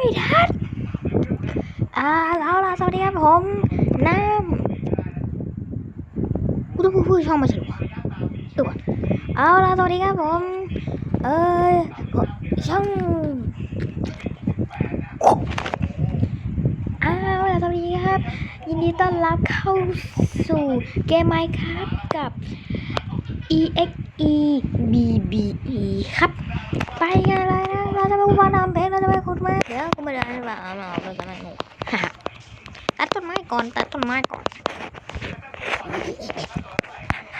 ไม่ทันอ่าแล้วล่ะสวัสดีครับผมน้ำกูต้องพูดช่องมาฉลุวะตัวเอาล่ะสวัสดีครับผม เออช่องเอาล่ะสวัสดีครับ ยินดีต้อนรับเข้าสู่เกมไมค์ครับกับ EXE BBE ครับ ไปกันเลยนะ เราจะไปวานำเพลงเราจะไปขุดไม้เดี๋ยวกูไม่ได้หรือเปล่าเราเราจะไม่งงฮ่าตัดต้นไม้ก่อนตัดต้นไม้ก่อน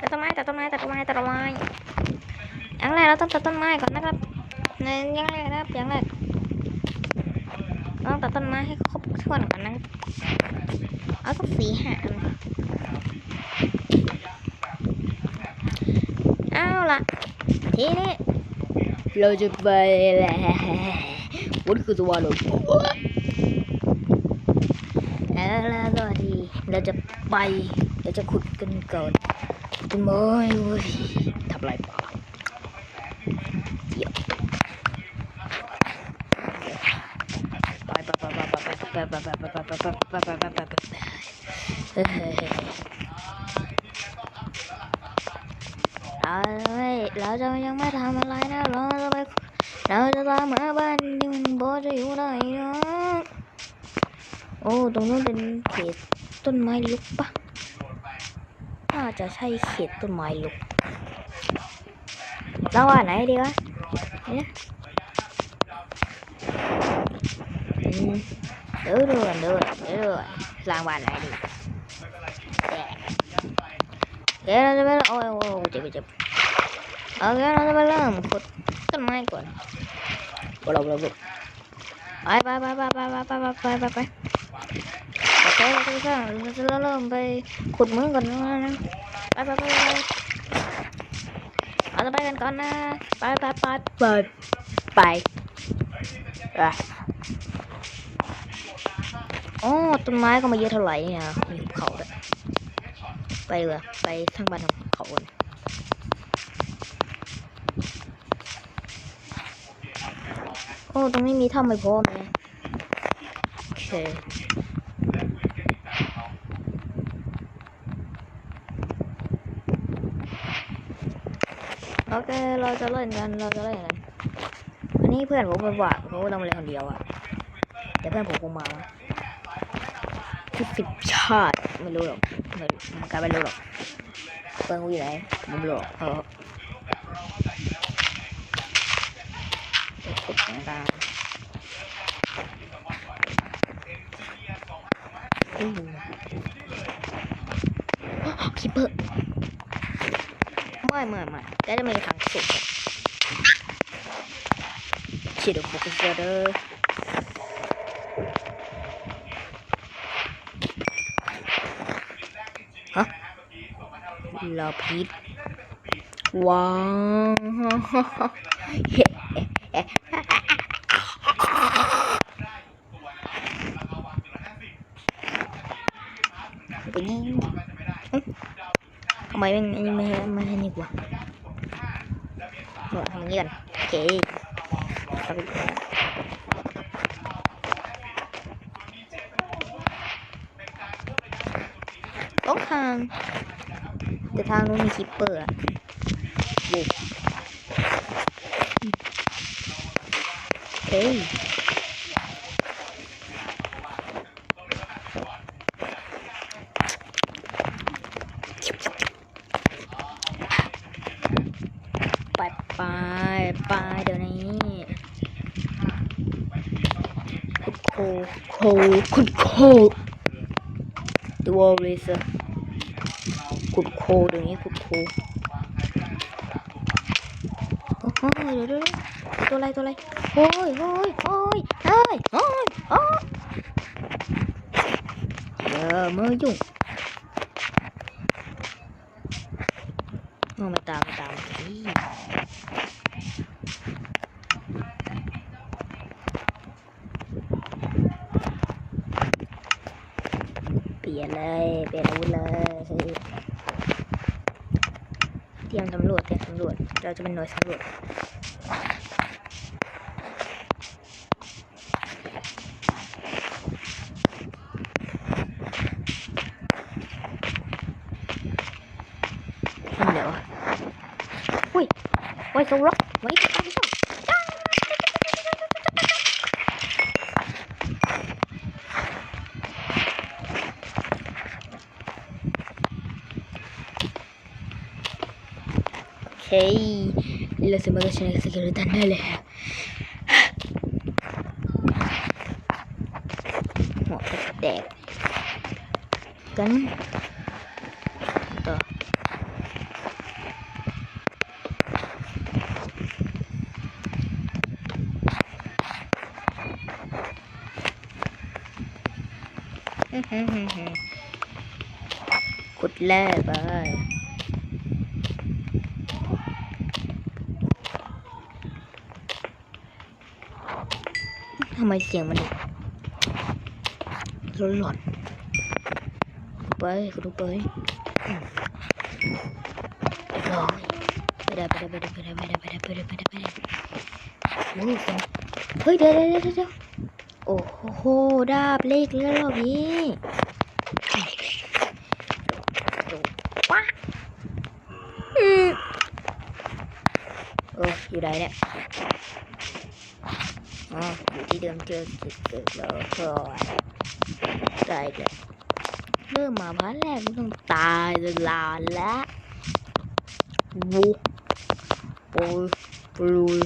ตัดต้นไม้ตัดต้นไม้ตัดต้นไม้ตัดต้นไม้อย่างแรกเราต้องตัดต้นไม้ก่อนนะครับในอย่างแรกนะครับอย่างแรกต้องตัดต้นไม้ให้ครบถ้วนก่อนนะเอาสักสีห้าเอาละทีนี้ เราจะไปแล้ววันคือตัวเราแล้วแล้วก็ทีเราจะไป เราจะขุดกันก่อนต้นไมเว้ยทำไรป่าเดี๋ยวไปไปไปไปไปไปไปไปไปไปไปไปไปไป เฮ้ยเอาเลยเราจะยังไม่ทำอะไรนะเราจะไปเราจะตามหาบ้านที่มันบอจะอยู่ไหนนะโอ้ตรงนู้นเป็นเขตต้นไม้ลุกปะน่าจะใช่เขตต้นไม้ลุกเราว่าไหนดีวะเนี่ยเดี๋ยวดูกันเดี๋ยวเดี๋ยวดูกันรางวัลไหนดี เดี๋ยวเราจะไปโอ้ยโอ้ยเจ็บเจ็บโอเคเราจะไปเริ่มขุดต้นไม้ก่อนบลาบลาบลาไปไปไปไปไปไปไปไปไปไปโอเคเราจะสร้างเราจะเริ่มไปขุดเมืองก่อนนะไปไปไปไปเราจะไปกันก่อนนะไปไปไปไปไปไปโอ้ต้นไม้ก็มาเยอะเท่าไหร่เนี่ยมีเขาด้วย ไปเลยไปสร้างบ้านของเขาก่อนโอ้ตรงนี้มีถ้ำไม่พอไหมโอเคโอเคเราจะเล่นกันเราจะเล่นกันอันนี้เพื่อนผมไปฝากผมก็ต้องมาเล่นคนเดียวอะแต่เพื่อนผมคงมาที่สิบชาติไม่รู้หรอก ไม่มันกลายเป็นโลหรอกเปิ้งกูอยู่ไหนมึงโลกเออตางคิปเปอร์ไม่ไม่ไม่ได้ไม่ทางสุดเฉียดบุกัสเดอร์ ลาพิษ ว้าวเฮ้ไปยิงทำไมไม่ไม่ไม่ให้นี่กว่าหนวดทำอย่างนี้กันโอเคเอาไปต้องทาง แต่ทางนู้นมีคิปเปอร์อะเฮ้ยไปไปไปเดี๋ยวนี้คุดโคโคคุดโค The wall racer ขุดโคเดี๋ยวนี้ขุดโคโอ้โหเดี๋ยวเดี๋ยวดูตัวอะไรตัวอะไรโอ้ยโอ้ยโอ้ยเอ้ยโอ้ยโอ้ยเออมือยุ่งโอ้ไม่ตามไม่ตามเปลี่ยนเลยเปลี่ยนอาวุธเลย ตรียมตำรวจเตรียมสำรวจ เราจะเป็นหน่วยตำรวจทำเดี๋ยวอุ้ยไว้สงร็อกไว้ตั้งช่อง şey. Lazım arkadaşlar geriden öyle. There. Ganun. Ito. Kutla ba? ำไมเสียงมันร้อนหลอนไปกดไปเรียบร้อยไปได้ไปได้ไปได้ไปได้ไปได้ไปได้ไปได้ไปได้ไปได้โอ้ยเสียงเฮ้ยเดี๋ยวเดี๋ยวเดี๋ยวโอ้โหดาบเล็กแล้วเหรอพี่ว้าอืมโอ้อยู่ไหนเนี่ย เดิมเจอจุดเกิดแล้วก็ตายแล้วเริ่มมาพันแรกก็ต้องตายเลาแล้ววูโอ้ยปลุย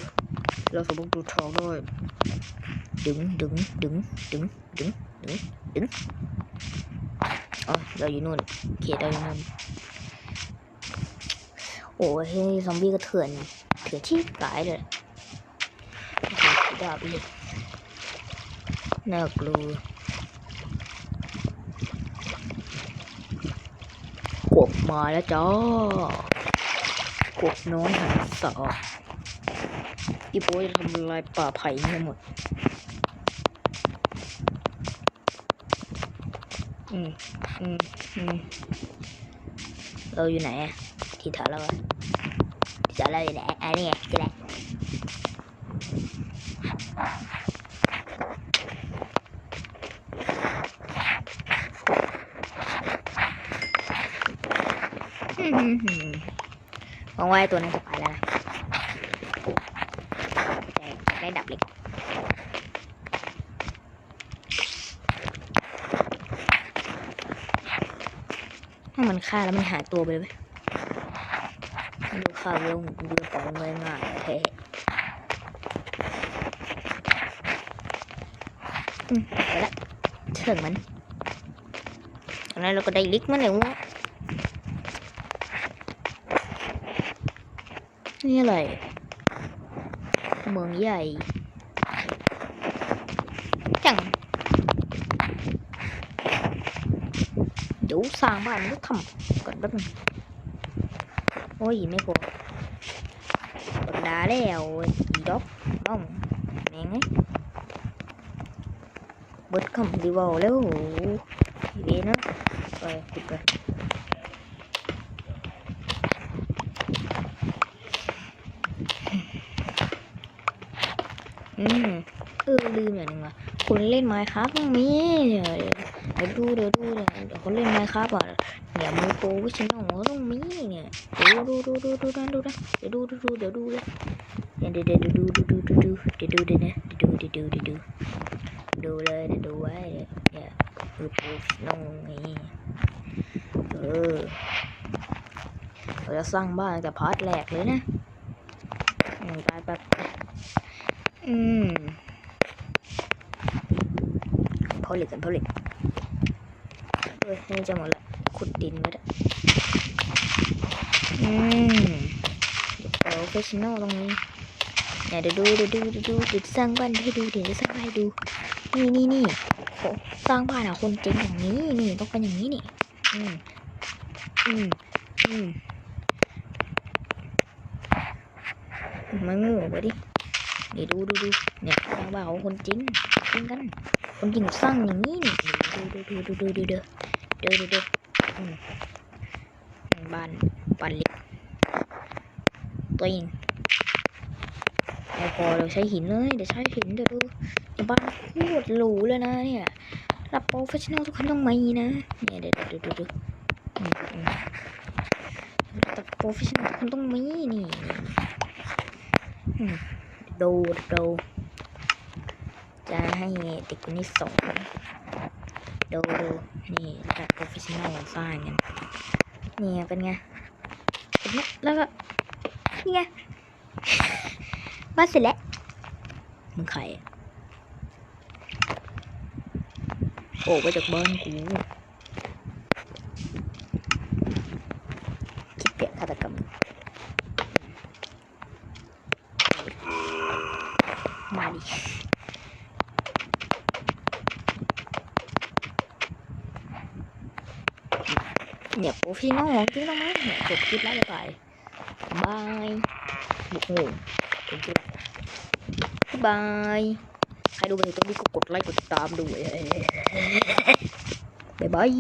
เราสมมติดูทองด้วยดึงดึงดึงดึงดึงดึงดึงอ๋อเราอยู่นู่นเขตเราอยู่นู่นโอ้ยซอมบี้ก็เถื่อนเถื่อนที่ตายเลยดาบเล็ก น่ากลัวกบมาแล้วจ้ากบน้อยหันสาอีโป้จะทำลายป่าไผ่ให้หมด อืมอืมอืมเราอยู่ไหนอะที่ฐานเราอะที่ฐานเราอยู่ไหนอันนี้ไงที่ไหน หืมหวังว่าไอตัวนั้นจะไปแล้วนะได้ดับเล็กถ้ามันฆ่าแล้วมันหายตัวไปเลยดูข่าวลงดูของเงยง่ายเท่อืมไปละเชิงมันตอนนั้นเราก็ได้ลิกมันเลยวะ นี่อะไรเมืองใหญ่จังเดี๋ยวสร้างบ้านมันก็ทำก่อนแป๊บนึงโอ้ยไม่พอกดดาแล้วอีดอกน้องแม่งไงบดคำดีเวาแล้วทีเวนะไปปิดไป อืมเออลืมอย่างนึงว่ะคนเล่นไมค์ครับต้องมีเดี๋ยวดูเดี๋ยวดูเดี๋ยวคนเล่นไมค์ครับอะเดี๋ยวมือโปรวิชน้องต้องมีเนี่ยดูดูดูดูดูนะดูนะเดี๋ยวดูดูดูเดี๋ยวดูเลยเดี๋ยวเดี๋ยวดูดูดูดูดูเดี๋ยวดูเดี๋ยวนะเดี๋ยวดูเดี๋ยวดูเดี๋ยวดูดูเลยเดี๋ยวดูไว้เนี่ยคือโปูน้องนี่เออเราจะสร้างบ้านแต่พาร์ทแรกเลยนะอืมไปไปไปอืมผ ลิตกันผลิตเฮ้ยนี่จะหมดละขุดดินไว้ด้วยอืมเดี๋ยวโปรเฟชชั่นอลตรงนี้เนี่ยเดี๋ยวดูเดี๋ยวดูเดี๋ยวดูเดี๋ยวสร้างบ้านให้ดูเดี๋ยวจะสร้างบ้านให้ดู นี่นี่นี่โหสร้างบ้านอะคนจริงอย่างนี้นี่ต้องเป็นอย่างนี้นี่อืมอืมอืมมางูไปดิเดี๋ยวดูดูดูเนี่ยสร้างบ้านของคนจริงจริงกัน คนจริงสร้างอย่างนี้นี่ดูดูดูดูดูดูดูดูดูดูบานบานเล็กตัวเองไม่พอเราใช้หินเลยเดี๋ยวใช้หินเดี๋ยวดูบ้านโคตรหรูเลยนะเนี่ยรับโปรเฟชชั่นอลทุกคนต้องมีนะเนี่ยเดี๋ยวเดี๋ยวเดี๋ยวเดี๋ยวอืมอืมแต่โปรเฟชชั่นอลคุณต้องมีนี่ดูดู จะให้เด็กคนนี้สอนดูดูนี่แบบโปรเฟชชั่นอลสร้างกันนี่เป็นไงเป็นไงแล้วก็นี่ไงมาเสร็จแล้วมึงใครโอ้ไปจากบ้านกูคิดเปียกฆาตกรรมมาดิ เนี่ยโปรฟีน้องของจริงต้องไหมเนี่ยจบคลิปแล้วจะไปบายบุกงูเป็นคลิปบายใครดูไปถึงตรงนี้ก็กดไลค์กดติดตามด้วยบายบาย